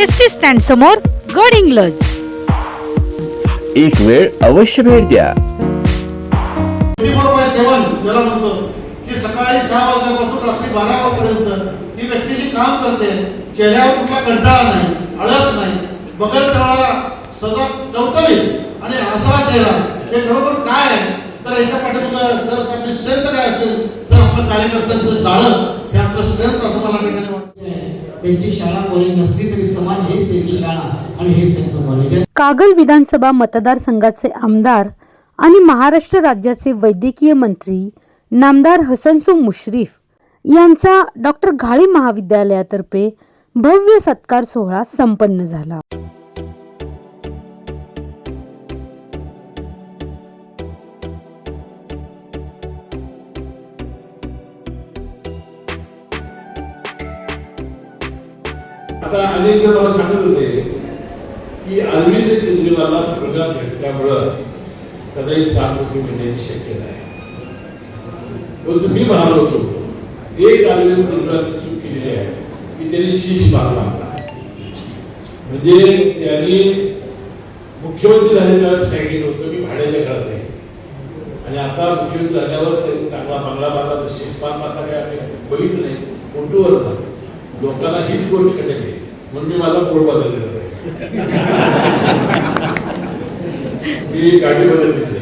S T stand समोर गड इंग्लज. एक वेळ अवश्य भेट द्या. ज्याला म्हणतो की सकाळी सहा वाजल्यापासून रात्री बारा वाजेपर्यंत ही व्यक्ती जी काम करते चेहऱ्यावर कुठला कंटाळा नाही आळस नाही बगल टाळा सदा टवटवीत आणि हसरा चेहरा हे खरोखर काय आहे? तर याच्या पाठीमागं जर आपली स्ट्रेंथ काय असेल तर आपलं कार्यकर्त्यांचं जाळं हे आपलं स्ट्रेंथ असं मला ठिकाणी वाटतं. त्यांची शाळा कॉलेज नसली तरी समाज हेच त्यांची शाळा आणि हेच त्यांचं कॉलेज आहे. कागल विधानसभा मतदारसंघाचे आमदार आणि महाराष्ट्र राज्याचे वैद्यकीय मंत्री नामदार हसनसो मुश्रीफ यांचा डॉक्टर घाळी महाविद्यालयातर्फे भव्य सत्कार सोहळा संपन्न झाला. आता अनेक जण मला सांगत होते की अरविंद केजरीवालला अपघात घडल्यामुळं कदाचित सहानुभूती मिळण्याची शक्यता आहे. परंतु मी म्हणालो होतो एक अरविंद केजरीवालने चूक केलेली आहे की त्यांनी शीश मारला होता. म्हणजे त्यांनी मुख्यमंत्री झाले त्यावेळेस सांगितलं होतं की भाड्याच्या घरात आहे. आणि आता मुख्यमंत्री झाल्यावर त्यांनी चांगला बंगला बांधला तर शीश मारला काय आम्ही बघितलं नाही. फोटोवर ना लोकांना हीच गोष्ट खटकली म्हणून मी माझा पोळ बदललेला नाही. मी गाडी बदलली नाही.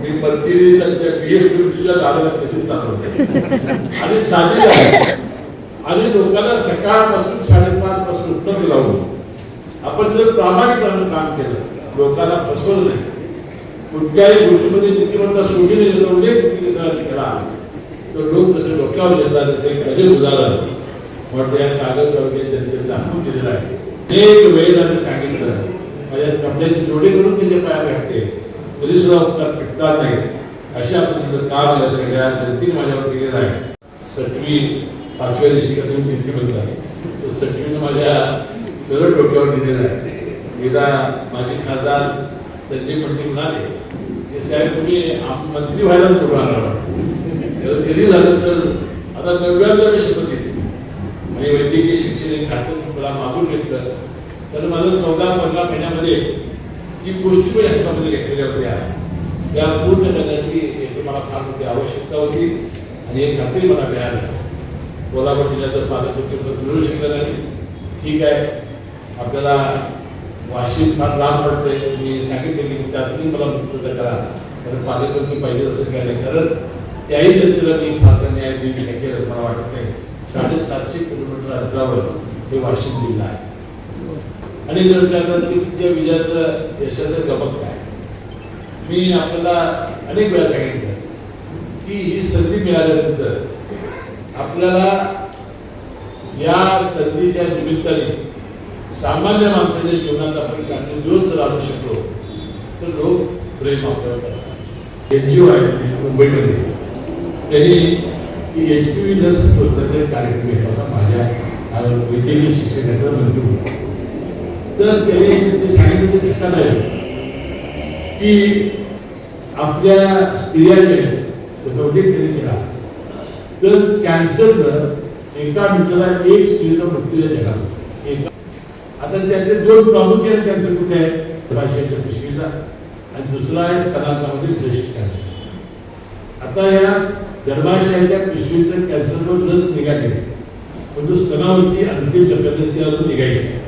मी मर्चिडीज आणि त्या बीएमडब्ल्यूच्या दाराला कधीच चालवलं आणि साधी आणि लोकांना सकाळपासून साडेपाच पासून उपलब्ध लावून आपण जर प्रामाणिकपणे काम केलं लोकांना फसवलं नाही. कुठल्याही गोष्टीमध्ये नीतिमत्ता सोडली नाही तर उल्लेख कुठे केला तर लोक जसे डोक्यावर येतात ते कधी उदाहरण म्हणते या कागद जनतेने दाखवून दिलेलं आहे. अनेक वेळेला मी सांगितलं माझ्या चमड्याची जोडी करून त्याच्या पाया घातले तरी सुद्धा उपकार पिटणार नाही अशा पद्धतीचं काम या सगळ्या जनतेने माझ्यावर केलेलं आहे. सटवी पाचव्या दिवशी कधी भीती म्हणतात. तर सटवीनं माझ्या सरळ डोक्यावर दिलेलं आहे. एकदा माझे खासदार संजय पंडित म्हणाले की साहेब तुम्ही मंत्री व्हायलाच कुठं आला वाटतं तर कधी झालं तर आता नव्याण्णव शपथ वैद्यकीय शिक्षण एक खातं मला मागून घेतलं. तर माझं चौदा पंधरा महिन्यामध्ये जी गोष्टी मी हातामध्ये घेतलेल्या होत्या त्या पूर्ण करण्याची याची मला फार मोठी आवश्यकता होती आणि हे खात्री मला मिळालं. कोल्हापूर जिल्ह्याचं पालकमंत्रीपद मिळू शकलं नाही ठीक आहे. आपल्याला वाशिम फार लांब पडते. मी सांगितले की त्यातून मला मुक्तता करा. कारण पालकमंत्री पाहिजे असं काय नाही. कारण त्याही जनतेला मी फारसा न्याय देऊ शकेल असं मला वाटत नाही. साडेसातशे किलोमीटर अंतरावर हे वाशिम जिल्हा आहे. आणि जर त्या की विजयाचं यशाचं गमक काय? मी आपल्याला अनेक वेळा सांगितलं की ही संधी मिळाल्यानंतर आपल्याला या संधीच्या निमित्ताने सामान्य माणसाच्या जीवनात आपण चांगले दिवस जर आणू शकलो तर लोक प्रेम आपल्यावर करतात. एन जी ओ आहे मुंबईमध्ये. त्यांनी की एच पी व्ही लस शोधण्याचा कार्यक्रम घेतला होता माझ्या वैद्यकीय शिक्षणाचा मंत्री म्हणून. तर त्याने सांगितलं ते धक्का की आपल्या स्त्रिया ज्या आहेत त्याचा उल्लेख त्यांनी केला. तर कॅन्सरनं एका मिनिटाला एक स्त्रीचा मृत्यू झाला. एका आता त्यातले दोन प्रामुख्याने कॅन्सर कुठे आहेत? गर्भाशयाच्या पिशवीचा आणि दुसरा आहे स्तनांमध्ये म्हणजे ब्रेस्ट कॅन्सर. आता या गर्भाशयाच्या पिशवीचं कॅन्सरवर लस निघाली. परंतु स्तनावरची अंतिम टप्प्यात अजून निघायची आहे.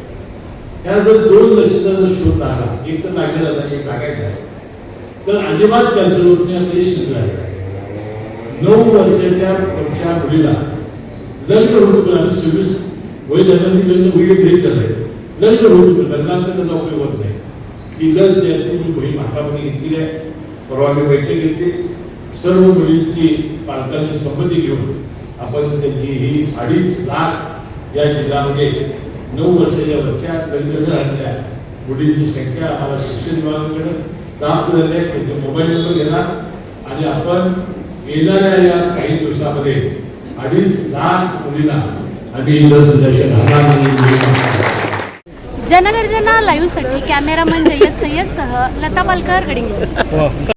ह्या जर दोन लसीचा जर शोध लागला एक तर लागलेला आहे एक लागायचा आहे. तर अजिबात कॅन्सर होत नाही आता झाले सिद्ध नऊ वर्षाच्या पुढच्या मुलीला लग्न होतं आम्ही सव्वीस वय झाल्यानंतर लग्न मुली घेत झालंय लग्न होत लग्नात त्याचा उपयोग होत नाही. ही लस द्यायची मी बहीण हातामध्ये घेतलेली आहे. परवा मी बैठक घेतली. सर्व मुलींची पालकांची संमती घेऊन आपण त्यांची ही अडीच लाख या जिल्ह्यामध्ये नऊ वर्षाच्या वरच्या लग्न न झालेल्या मुलींची संख्या आम्हाला शिक्षण विभागाकडे प्राप्त झाली आहे. त्यांचे मोबाईल नंबर घेणार. आणि आपण येणाऱ्या या काही दिवसामध्ये अडीच लाख मुलींना आम्ही लस दिल्याशिवाय राहणार नाही जनगर्जना लाईव्हसाठी कॅमेरामन जय्यद सय्यदसह लता पालकर गडिंग्लज